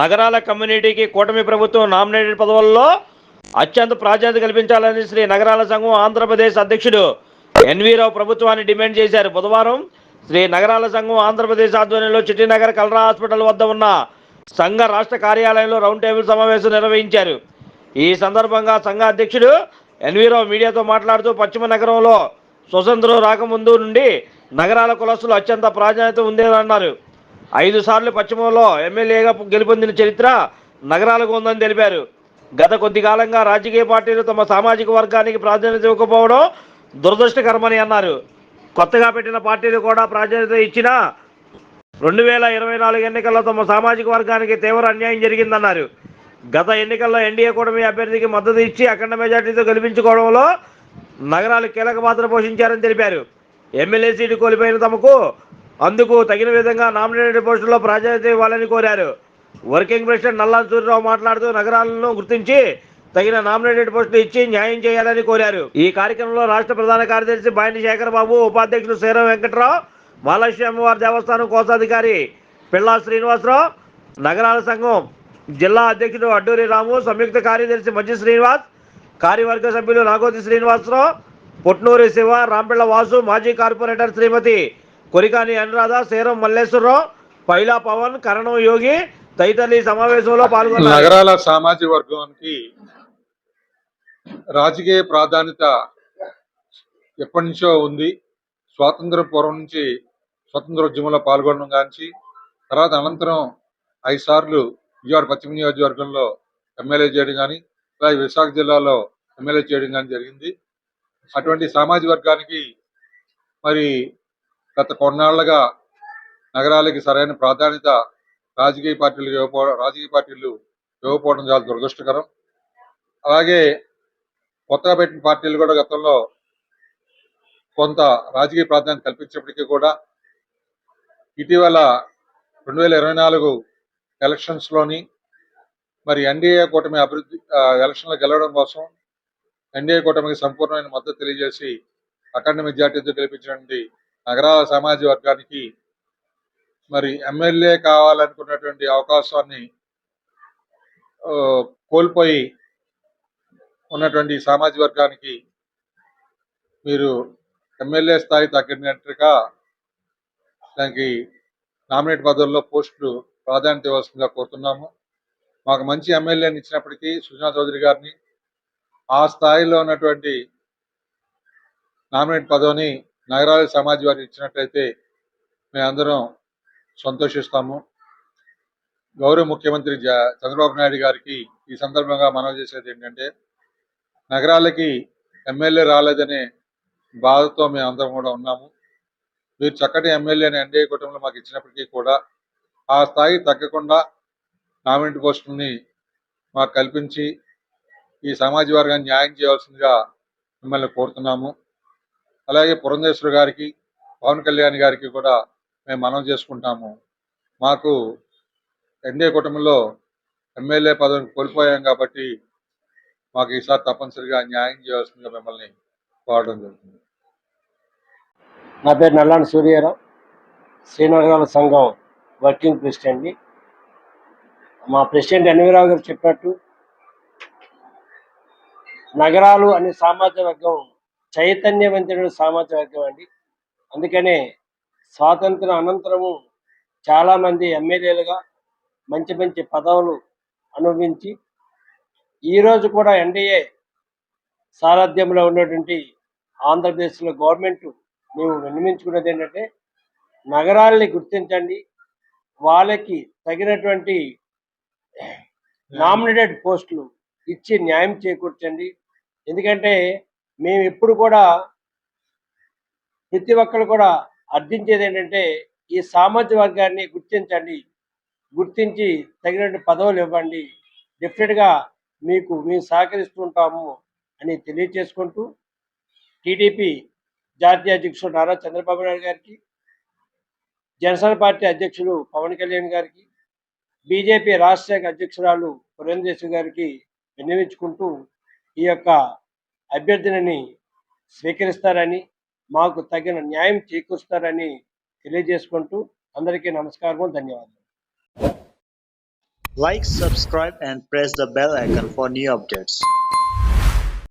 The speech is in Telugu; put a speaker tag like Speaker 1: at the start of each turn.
Speaker 1: నగరాల కమ్యూనిటీకి కూటమి ప్రభుత్వం నామినేటెడ్ పదవుల్లో అత్యంత ప్రాధాన్యత కల్పించాలని శ్రీ నగరాల సంఘం ఆంధ్రప్రదేశ్ అధ్యక్షుడు ఎన్వీరావు ప్రభుత్వాన్ని డిమాండ్ చేశారు. బుధవారం శ్రీ నగరాల సంఘం ఆంధ్రప్రదేశ్ ఆధ్వర్యంలో చిట్టినగర్ కలరా హాస్పిటల్ వద్ద ఉన్న సంఘ రాష్ట్ర కార్యాలయంలో రౌండ్ టేబుల్ సమావేశం నిర్వహించారు. ఈ సందర్భంగా సంఘ అధ్యక్షుడు ఎన్వీరావు మీడియాతో మాట్లాడుతూ పశ్చిమ నగరంలో స్వతంత్రం రాకముందు నుండి నగరాల కులస్తులు అత్యంత ప్రాధాన్యత ఉందని అన్నారు ఐదు సార్లు పశ్చిమంలో ఎమ్మెల్యేగా గెలుపొందిన చరిత్ర నగరాలకు ఉందని తెలిపారు. గత కొద్ది కాలంగా రాజకీయ పార్టీలు తమ సామాజిక వర్గానికి ప్రాధాన్యత ఇవ్వకపోవడం దురదృష్టకరమని అన్నారు. కొత్తగా పెట్టిన పార్టీలు కూడా ప్రాధాన్యత ఇచ్చినా రెండు వేల ఇరవై నాలుగు ఎన్నికల్లో తమ సామాజిక వర్గానికి తీవ్ర అన్యాయం జరిగిందన్నారు. గత ఎన్నికల్లో ఎన్డీఏ కూటమి అభ్యర్థికి మద్దతు ఇచ్చి అఖండ మెజార్టీతో గెలిపించుకోవడంలో నగరాలు కీలక పాత్ర పోషించారని తెలిపారు. ఎమ్మెల్యే సీటు కోల్పోయిన తమకు అందుకు తగిన విధంగా నామినేటెడ్ పోస్టుల్లో ప్రాధాన్యత ఇవ్వాలని కోరారు. వర్కింగ్ ప్రెసిడెంట్ నల్లా సూర్యరావు మాట్లాడుతూ నగరాలను గుర్తించి తగిన నామినేటెడ్ పోస్టులు ఇచ్చి న్యాయం చేయాలని కోరారు. ఈ కార్యక్రమంలో రాష్ట్ర ప్రధాన కార్యదర్శి బాయిని శేఖర్ బాబు ఉపాధ్యక్షులు శ్రీరామ్ వెంకట్రావు మహాలక్ష్మి అమ్మవారి దేవస్థానం కోశాధికారి పిల్లా శ్రీనివాసరావు నగరాల సంఘం జిల్లా అధ్యక్షుడు అడ్డూరి రాము సంయుక్త కార్యదర్శి మధ్య శ్రీనివాస్ కార్యవర్గ సభ్యులు నాగోతి శ్రీనివాసరావు పుట్నూరి శివ రాంపిళ్ళ వాసు మాజీ కార్పొరేటర్ శ్రీమతి కొరికాని అనురాధ సేరం మల్లేశ్వరరావు పైలా పవన్ కరణం యోగి తదితరులు ఈ సమావేశంలో పాల్గొన్నారు.
Speaker 2: నగరాల సామాజిక వర్గానికి రాజకీయ ప్రాధాన్యత ఎప్పటి నుంచో ఉంది. స్వాతంత్ర పూర్వం నుంచి స్వతంత్రోద్యమంలో పాల్గొనడం కాంచి తర్వాత అనంతరం ఐదు సార్లు విజయవాడ పశ్చిమ నియోజకవర్గంలో ఎమ్మెల్యే చేయడం కానీ అలాగే విశాఖ జిల్లాలో ఎమ్మెల్యే చేయడం కానీ జరిగింది. అటువంటి సామాజిక వర్గానికి మరి గత కొన్నాళ్ళుగా నగరాలకి సరైన ప్రాధాన్యత రాజకీయ పార్టీలు ఇవ్వకపోవడం రాజకీయ పార్టీలు ఇవ్వకపోవడం చాలా దురదృష్టకరం. అలాగే కొత్తగా పెట్టిన పార్టీలు కూడా గతంలో కొంత రాజకీయ ప్రాధాన్యత కల్పించినప్పటికీ కూడా ఇటీవల రెండు వేల ఇరవై నాలుగు ఎలక్షన్స్లోని మరి ఎన్డీఏ కూటమి అభివృద్ధి ఎలక్షన్లో గెలవడం కోసం ఎన్డీఏ కూటమికి సంపూర్ణమైన మద్దతు తెలియజేసి అఖండ మెజార్టీతో గెలిపించినటువంటి నగరాల సమాజ వర్గానికి మరి ఎమ్మెల్యే కావాలనుకున్నటువంటి అవకాశాన్ని కోల్పోయి ఉన్నటువంటి సామాజిక వర్గానికి మీరు ఎమ్మెల్యే స్థాయి తగ్గినట్టుగా దానికి నామినేట్ పదవుల్లో పోస్టులు ప్రాధాన్యత ఇవ్వాల్సిందిగా కోరుతున్నాము. మాకు మంచి ఎమ్మెల్యేని ఇచ్చినప్పటికీ సుజనా చౌదరి గారిని ఆ స్థాయిలో ఉన్నటువంటి నామినేట్ పదవిని నగరాల సమాజ్ వారికి ఇచ్చినట్లయితే మేమందరం సంతోషిస్తాము. గౌరవ ముఖ్యమంత్రి జ- చంద్రబాబు నాయుడు గారికి ఈ సందర్భంగా మనవి చేసేది ఏంటంటే నగరాలకి ఎమ్మెల్యే రాలేదనే బాధతో మేము అందరం కూడా ఉన్నాము. మీరు చక్కటి ఎమ్మెల్యేని ఎన్డీఏ కుటుంబంలో మాకు ఇచ్చినప్పటికీ కూడా ఆ స్థాయి తగ్గకుండా నామినేట్ పోస్టుల్ని మాకు కల్పించి ఈ సమాజ వర్గాన్ని న్యాయం చేయవలసిందిగా మిమ్మల్ని కోరుతున్నాము. అలాగే పురంధేశ్వర గారికి పవన్ కళ్యాణ్ గారికి కూడా మేము మనం చేసుకుంటాము. మాకు ఎన్డీఏ కుటుంబంలో ఎమ్మెల్యే పదవిని కోల్పోయాం కాబట్టి మాకు ఈసారి తప్పనిసరిగా న్యాయం చేయాల్సిందిగా మిమ్మల్ని కోరడం జరుగుతుంది.
Speaker 3: నా పేరు నల్లాని సూర్యారావు శ్రీనగరాల సంఘం వర్కింగ్ ప్రెసిడెంట్ని. మా ప్రెసిడెంట్ ఎన్వీరావు గారు చెప్పినట్టు నగరాలు అనే సామాజిక వర్గం చైతన్యవంతమైన సామాజిక వర్గం అండి. అందుకనే స్వాతంత్రం అనంతరము చాలామంది ఎమ్మెల్యేలుగా మంచి మంచి పదవులు అనుభవించి ఈరోజు కూడా ఎన్డీఏ సారథ్యంలో ఉన్నటువంటి ఆంధ్రప్రదేశ్లో గవర్నమెంట్ మేము విన్నవించుకున్నది ఏంటంటే నగరాల్ని గుర్తించండి. వాళ్ళకి తగినటువంటి నామినేటెడ్ పోస్టులు ఇచ్చి న్యాయం చేకూర్చండి. ఎందుకంటే మేము ఎప్పుడు కూడా ప్రతి ఒక్కరు కూడా అర్థించేది ఏంటంటే ఈ సామాజిక వర్గాన్ని గుర్తించండి. గుర్తించి తగినటువంటి పదవులు ఇవ్వండి. డెఫినెట్గా మీకు మేము సహకరిస్తుంటాము అని తెలియచేసుకుంటూ టీడీపీ జాతీయ అధ్యక్షుడు నారా చంద్రబాబు నాయుడు గారికి జనసేన పార్టీ అధ్యక్షులు పవన్ కళ్యాణ్ గారికి బీజేపీ రాష్ట్ర శాఖ అధ్యక్షురాలు పురంధేశ్వరి గారికి విన్నవించుకుంటూ ఈ యొక్క అభ్యర్థినని స్వీకరిస్తారని మాకు తగిన న్యాయం చేకూరుస్తారని తెలియజేసుకుంటూ అందరికీ నమస్కారం ధన్యవాదాలు
Speaker 4: like subscribe and press the bell icon for new updates